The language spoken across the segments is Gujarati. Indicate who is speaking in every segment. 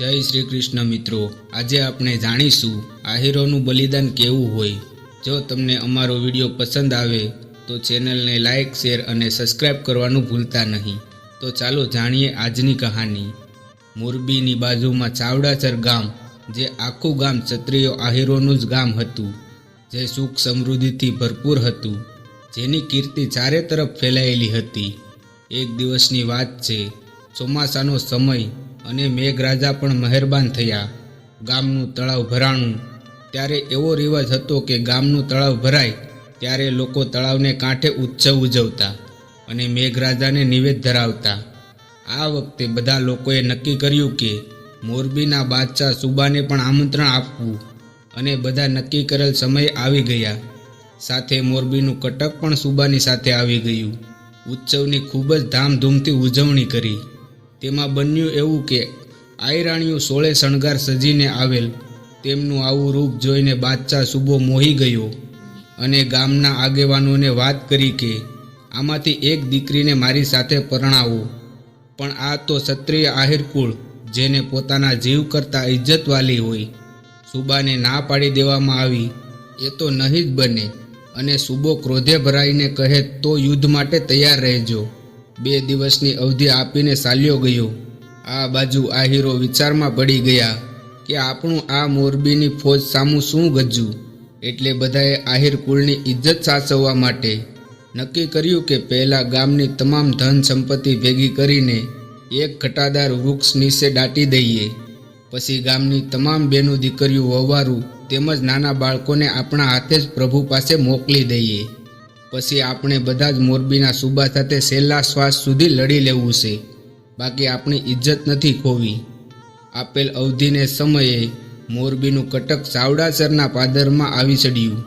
Speaker 1: જય શ્રી કૃષ્ણ મિત્રો. આજે આપણે જાણીશું આહીરોનું બલિદાન કેવું હોય. જો તમને અમારો વીડિયો પસંદ આવે, તો ચેનલને લાઇક શેર અને સબસ્ક્રાઇબ કરવાનું ભૂલતા નહીં. તો ચાલો જાણીએ આજની કહાની. મોરબીની બાજુમાં ચાવડાચર ગામ, જે આખું ગામ ક્ષત્રિયો આહીરોનું જ ગામ હતું, જે સુખ સમૃદ્ધિથી ભરપૂર હતું, જેની કીર્તિ ચારે તરફ ફેલાયેલી હતી. એક દિવસની વાત છે, ચોમાસાનો સમય અને મેઘરાજા પણ મહેરબાન થયા. ગામનું તળાવ ભરાણું. ત્યારે એવો રિવાજ હતો કે ગામનું તળાવ ભરાય, ત્યારે લોકો તળાવને કાંઠે ઉત્સવ ઉજવતા અને મેઘરાજાને નિવેદ ધરાવતા. આ વખતે બધા લોકોએ નક્કી કર્યું કે મોરબીના બાદશાહ સુબાને પણ આમંત્રણ આપવું અને બધા નક્કી કરેલ સમય આવી ગયા. સાથે મોરબીનું કટક પણ સુબાની સાથે આવી ગયું. ઉત્સવની ખૂબ જ ધામધૂમથી ઉજવણી કરી. તેમાં બન્યું એવું કે, આયરાણીઓ સોળે શણગાર સજીને આવેલ. તેમનું આવું રૂપ જોઈને બાદશાહ સુબો મોહી ગયો અને ગામના આગેવાનોને વાત કરી કે, આમાંથી એક દીકરીને મારી સાથે પરણાવો. પણ આ તો ક્ષત્રિય આહિરકુળ, જેને પોતાના જીવ કરતાં ઇજ્જતવાલી હોય. સુબાને ના પાડી દેવામાં આવી. એ તો નહીં જ બને. અને સુબો ક્રોધે ભરાઈને કહે, તો યુદ્ધ માટે તૈયાર રહેજો. બે દિવસની અવધિ આપીને ચાલ્યો ગયો. આ બાજુ આહીરો વિચારમાં પડી ગયા કે આપણું આ મોરબીની ફોજ સામું શું ગજ્યું એટલે બધાએ આહિર કુળની ઇજ્જત સાચવવા માટે નક્કી કર્યું કે પહેલાં ગામની તમામ ધન સંપત્તિ ભેગી કરીને એક ઘટાદાર વૃક્ષ નીચે દાટી દઈએ. પછી ગામની તમામ બેનું દીકરીઓ વવારું તેમજ નાના બાળકોને આપણા હાથે જ પ્રભુ પાસે મોકલી દઈએ. પછી આપણે બધા જ મોરબીના સુબા સાથે છેલ્લા શ્વાસ સુધી લડી લેવું છે. બાકી આપણી ઇજ્જત નથી ખોવી. આપેલ અવધિને સમયે મોરબીનું કટક ચાવડાસરના પાદરમાં આવી ચડ્યું.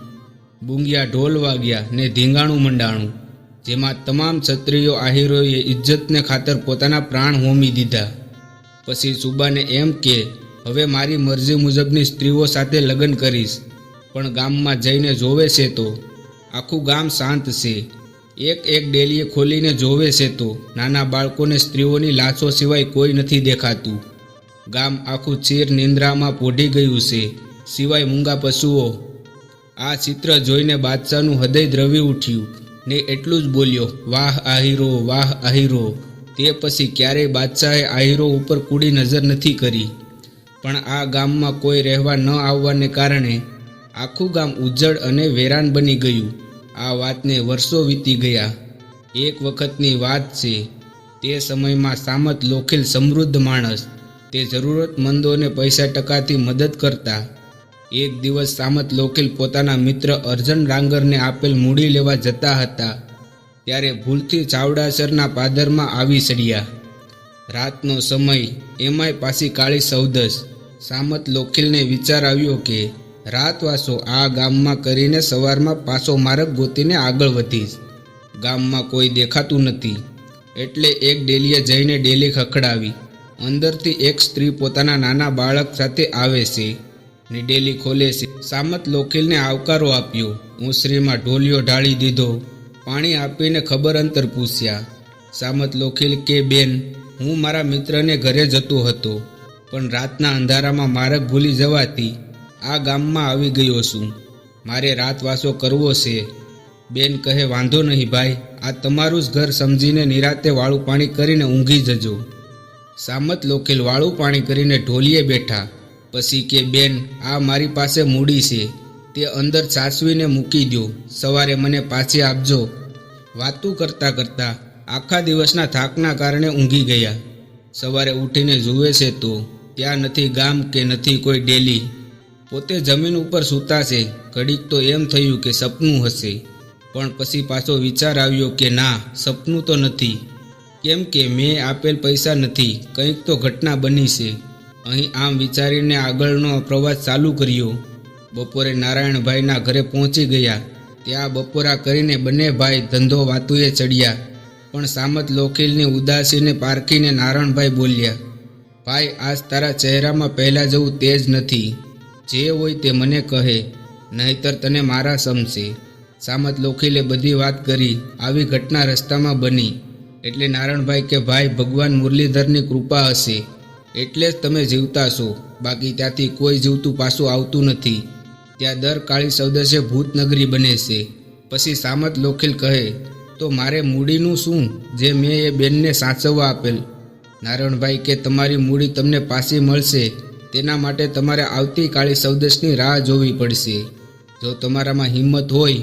Speaker 1: બુંગિયા ઢોલ વાગ્યા ને ધીંગાણું મંડાણું, જેમાં તમામ ક્ષત્રિયો આહિરોએ ઇજ્જતને ખાતર પોતાના પ્રાણ હોમી દીધા. પછી સુબાને એમ કે, હવે મારી મરજી મુજબની સ્ત્રીઓ સાથે લગ્ન કરીશ, પણ ગામમાં જઈને જોવે છે તો આખું ગામ શાંત છે. એક એક ડેલીએ ખોલીને જોવે છે તો નાના બાળકોને સ્ત્રીઓની લાશો સિવાય કોઈ નથી દેખાતું. ગામ આખું ચીર નિંદ્રામાં પોઢી ગયું છે. સિવાય મૂંગા પશુઓ. આ ચિત્ર જોઈને બાદશાહનું હૃદય દ્રવી ઉઠ્યું. ને એટલું જ બોલ્યો, વાહ આહીરો વાહ આહીરો. તે પછી ક્યારેય બાદશાહે આહીરો ઉપર કૂડી નજર નથી કરી. પણ આ ગામમાં કોઈ રહેવા ન આવવાને કારણે આખું ગામ ઉજ્જડ અને વેરાન બની ગયું. આ વાતને વર્ષો વીતી ગયા. એક વખતની વાત છે, તે સમયમાં સામત લોખીલ સમૃદ્ધ માણસ, તે જરૂરતમંદોને પૈસા ટકાથી મદદ કરતા. એક દિવસ સામત લોખીલ પોતાના મિત્ર અર્જન ડાંગરને આપેલ મૂડી લેવા જતા હતા, ત્યારે ભૂલથી ચાવડાસરના પાદરમાં આવી ચડ્યા રાતનો સમય, એમાંય પાછી કાળી સૌદસ. સામત લોખીલને વિચાર આવ્યો કે રાતવાસો આ ગામમાં કરીને સવારમાં પાછો માર્ગ ગોતીને આગળ વધીશ. ગામમાં કોઈ દેખાતું નથી. એટલે એક ડેલીએ જઈને ડેલી ખખડાવી. અંદરથી એક સ્ત્રી પોતાના નાના બાળક સાથે આવે છે ને ડેલી ખોલે છે. સામત લોખીલને આવકારો આપ્યો. ઉંસરીમાં ઢોલિયો ઢાળી દીધો. પાણી આપીને ખબર અંતર પૂછ્યા. સામત લોખીલ કે, બેન, હું મારા મિત્રને ઘરે જતો હતો, પણ રાતના અંધારામાં માર્ગ ભૂલી જવાથી આ ગામમાં આવી ગયો છું. મારે રાતવાસો કરવો છે. બેન કહે, વાંધો નહીં ભાઈ, આ તમારું જ ઘર સમજીને નિરાતે વાળું પાણી કરીને ઊંઘી જજો. સામત લોકેલ વાળું પાણી કરીને ઢોલીએ બેઠા. પછી કે, બેન, આ મારી પાસે મૂડી છે. તે અંદર સાસવીને મૂકી દો સવારે મને પાછી આપજો. વાતું કરતાં કરતાં આખા દિવસના થાકના કારણે ઊંઘી ગયા. સવારે ઉઠીને જુએ છે તો, ત્યાં નથી ગામ કે નથી કોઈ ડેલી. પોતે જમીન ઉપર સૂતા છે ઘડીક તો એમ થયું કે સપનું હશે. પણ પછી પાછો વિચાર આવ્યો કે ના, સપનું તો નથી. કેમ કે મેં આપેલ પૈસા નથી. કંઈક તો ઘટના બની છે. અહીં આમ વિચારીને આગળનો પ્રવાસ ચાલુ કર્યો. બપોરે નારાયણભાઈના ઘરે પહોંચી ગયા. ત્યાં બપોરા કરીને બંને ભાઈ ધંધો વાતુએ ચડ્યા. પણ સામત લોખીલની ઉદાસીને પારખીને નારાયણભાઈ બોલ્યા, ભાઈ, આજ તારા ચહેરામાં પહેલાં જેવું તેજ નથી. જે હોય તે મને કહે, નહીતર તને મારા સમશે. સામત લોખીલે બધી વાત કરી, આવી ઘટના રસ્તામાં બની. એટલે નારણભાઈ કે, ભાઈ, ભગવાન મુરલીધરની કૃપા હશે. એટલે જ તમે જીવતા છો. બાકી ત્યાંથી કોઈ જીવતું પાછું આવતું નથી. ત્યાં દર કાળી ચૌદસે ભૂતનગરી બને છે. પછી સામત લોખીલ કહે, તો મારે મૂડીનું શું? જે મેં એ બેનને સાચવવા આપેલ. નારણભાઈ કે, તમારી મૂડી તમને પાછી મળશે. તેના માટે તમારે આવતીકાળી સૌદશની રાહ જોવી પડશે. જો તમારામાં હિંમત હોય,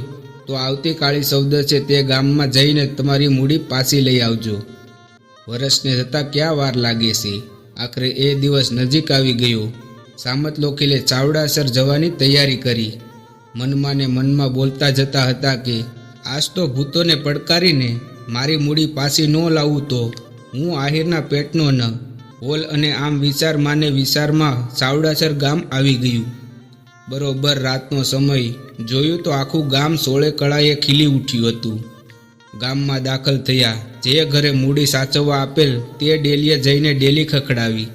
Speaker 1: તો આવતી કાળી છે તે ગામમાં જઈને તમારી મૂડી પાછી લઈ આવજો. વર્ષને જતાં ક્યાં વાર લાગે છે? આખરે એ દિવસ નજીક આવી ગયો. સામત લોખીલે ચાવડાસર જવાની તૈયારી કરી. મનમાં ને મનમાં બોલતા જતા હતા કે, આજ તો ભૂતોને પડકારીને મારી મૂડી પાછી ન લાવું તો હું આહિરના પેટનો ન હોલ અને આમ વિચાર માને વિચારમાં ચાવડાસર ગામ આવી ગયું. બરોબર રાતનો સમય. જોયું તો આખું ગામ સોળે કળાએ ખીલી ઉઠ્યું હતું. ગામમાં દાખલ થયા. જે ઘરે મૂડી સાચવવા આપેલ તે ડેલીએ જઈને ડેલી ખખડાવી.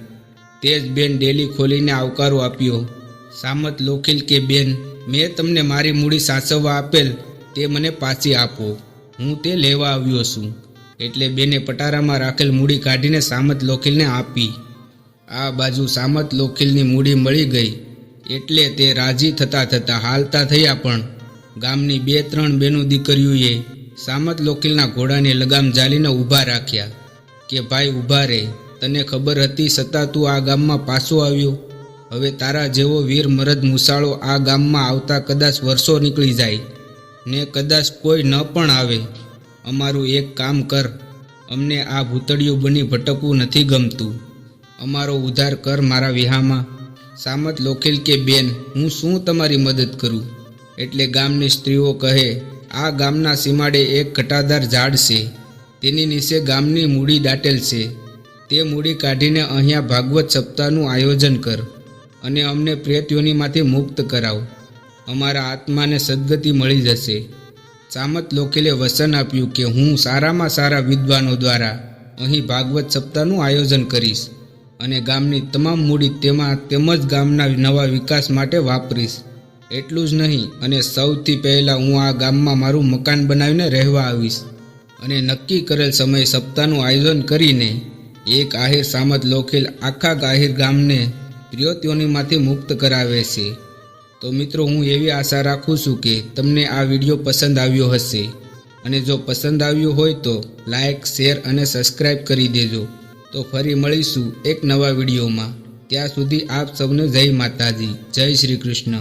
Speaker 1: તે જ બેન ડેલી ખોલીને આવકારો આપ્યો. સામત લોખીલ કે, બેન, મેં તમને મારી મૂડી સાચવવા આપેલ તે મને પાછી આપો. હું તે લેવા આવ્યો છું. એટલે બેને પટારામાં રાખેલ મૂડી કાઢીને સામત લોખીલને આપી. આ બાજુ સામત લોખીલની મૂડી મળી ગઈ. એટલે તે રાજી થતા થતા હાલતા થયા પણ. ગામની બે ત્રણ બેનું દીકરીઓએ સામત લોખીલના ઘોડાને લગામ જાલીને ઊભા રાખ્યા. કે ભાઈ ઊભા રહે તને ખબર હતી છતાં તું આ ગામમાં પાછો આવ્યો? હવે તારા જેવો વીર મરદ મુસાળો આ ગામમાં આવતા કદાચ વર્ષો નીકળી જાય. ને કદાચ કોઈ ન પણ આવે. અમારું એક કામ કર. અમને આ ભૂતળિયું બની ભટકવું નથી ગમતું. અમારો ઉદ્ધાર કર મારા વિહામાં. સામત લોખેલ કે બેન, હું શું તમારી મદદ કરું? એટલે ગામની સ્ત્રીઓ કહે, આ ગામના સીમાડે એક ઘટાદાર ઝાડ છે. તેની નીચે ગામની મૂડી દાટેલ છે. તે મૂડી કાઢીને અહીંયા ભાગવત સપ્તાહનું આયોજન કર અને અમને પ્રેતયોનીમાંથી મુક્ત કરાવ. અમારા આત્માને સદગતિ મળી જશે. સામત લોખેલે વચન આપ્યું કે હું સારામાં સારા વિદ્વાનો દ્વારા અહીં ભાગવત સપ્તાહનું આયોજન કરીશ અને ગામની તમામ મૂડી તેમાં તેમજ ગામના નવા વિકાસ માટે વાપરીશ. એટલું જ નહીં, અને સૌથી પહેલાં હું આ ગામમાં મારું મકાન બનાવીને રહેવા આવીશ અને નક્કી કરેલ સમયે સપ્તાહનું આયોજન કરીને એક આહિર સામત લોખેલ આખા ગાહિર ગામને પ્રિયોત્યોનીમાંથી મુક્ત કરાવે છે. તો મિત્રો, હું એવી આશા રાખું છું કે તમને આ વીડિયો પસંદ આવ્યો હશે. અને જો પસંદ આવ્યો હોય તો લાઈક, શેર અને સબસ્ક્રાઈબ કરી દેજો. તો ફરી મળીશું એક નવા વિડીયોમાં. ત્યાં સુધી આપ સૌને જય માતાજી. જય શ્રી કૃષ્ણ.